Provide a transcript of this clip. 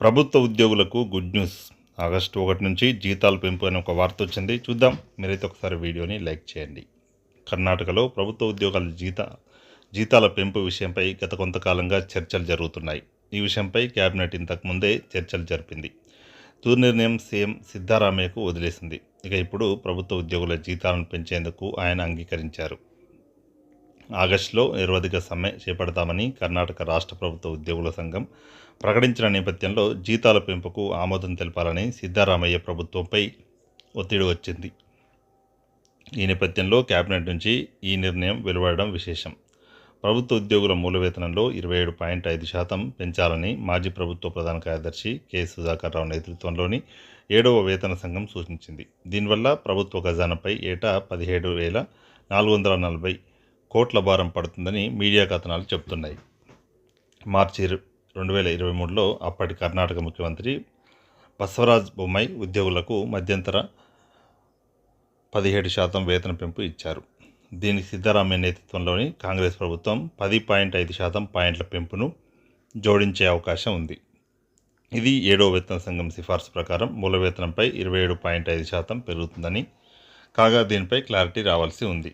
ప్రభుత్వ ఉద్యోగులకు good news. August ఒకటి నుంచి జీతాలు పెంపు అనే ఒక వార్త వచ్చింది. చూద్దాం. మీరైతే ఒకసారి వీడియోని లైక్ చేయండి. కర్ణాటకలో ప్రభుత్వ ఉద్యోగాల జీత జీతాల పెంపు విషయంపై గత కొంతకాలంగా చర్చలు జరుగుతున్నాయి. ఈ విషయంపై కేబినెట్ ఇంతకుముందే చర్చలు జరిపింది. తుది నిర్ణయం సీఎం సిద్ధారామయ్యకు వదిలేసింది. ఇక ఇప్పుడు ప్రభుత్వ ఉద్యోగుల జీతాలను పెంచేందుకు ఆయన అంగీకరించారు. ఆగస్టులో నిరవధిక సమ్మె చేపడతామని కర్ణాటక రాష్ట్ర ప్రభుత్వ ఉద్యోగుల సంఘం ప్రకటించిన నేపథ్యంలో జీతాల పెంపుకు ఆమోదం తెలపాలని సిద్ధారామయ్య ప్రభుత్వంపై ఒత్తిడి వచ్చింది. ఈ నేపథ్యంలో కేబినెట్ నుంచి ఈ నిర్ణయం వెలువడడం విశేషం. ప్రభుత్వ ఉద్యోగుల మూల వేతనంలో ఇరవై ఏడు పాయింట్ ఐదు శాతం పెంచాలని మాజీ ప్రభుత్వ ప్రధాన కార్యదర్శి కె సుధాకర్ రావు నేతృత్వంలోని ఏడవ వేతన సంఘం సూచించింది. దీనివల్ల ప్రభుత్వ ఖజానాపై ఏటా పదిహేడు వేల నాలుగు వందల నలభై కోట్ల భారం పడుతుందని మీడియా కథనాలు చెబుతున్నాయి మార్చి రెండు వేల ఇరవై మూడులో అప్పటి కర్ణాటక ముఖ్యమంత్రి బసవరాజ్ బొమ్మాయి ఉద్యోగులకు మధ్యంతర పదిహేడు శాతం వేతన పెంపు ఇచ్చారు. దీనికి సిద్ధరామయ్య నేతృత్వంలోని కాంగ్రెస్ ప్రభుత్వం పది పాయింట్ ఐదు శాతం పాయింట్ల పెంపును జోడించే అవకాశం ఉంది. ఇది ఏడో వేతన సంఘం సిఫార్సు ప్రకారం మూల వేతనంపై ఇరవై ఏడు పాయింట్ ఐదు శాతం పెరుగుతుందని కాగా దీనిపై క్లారిటీ రావాల్సి ఉంది.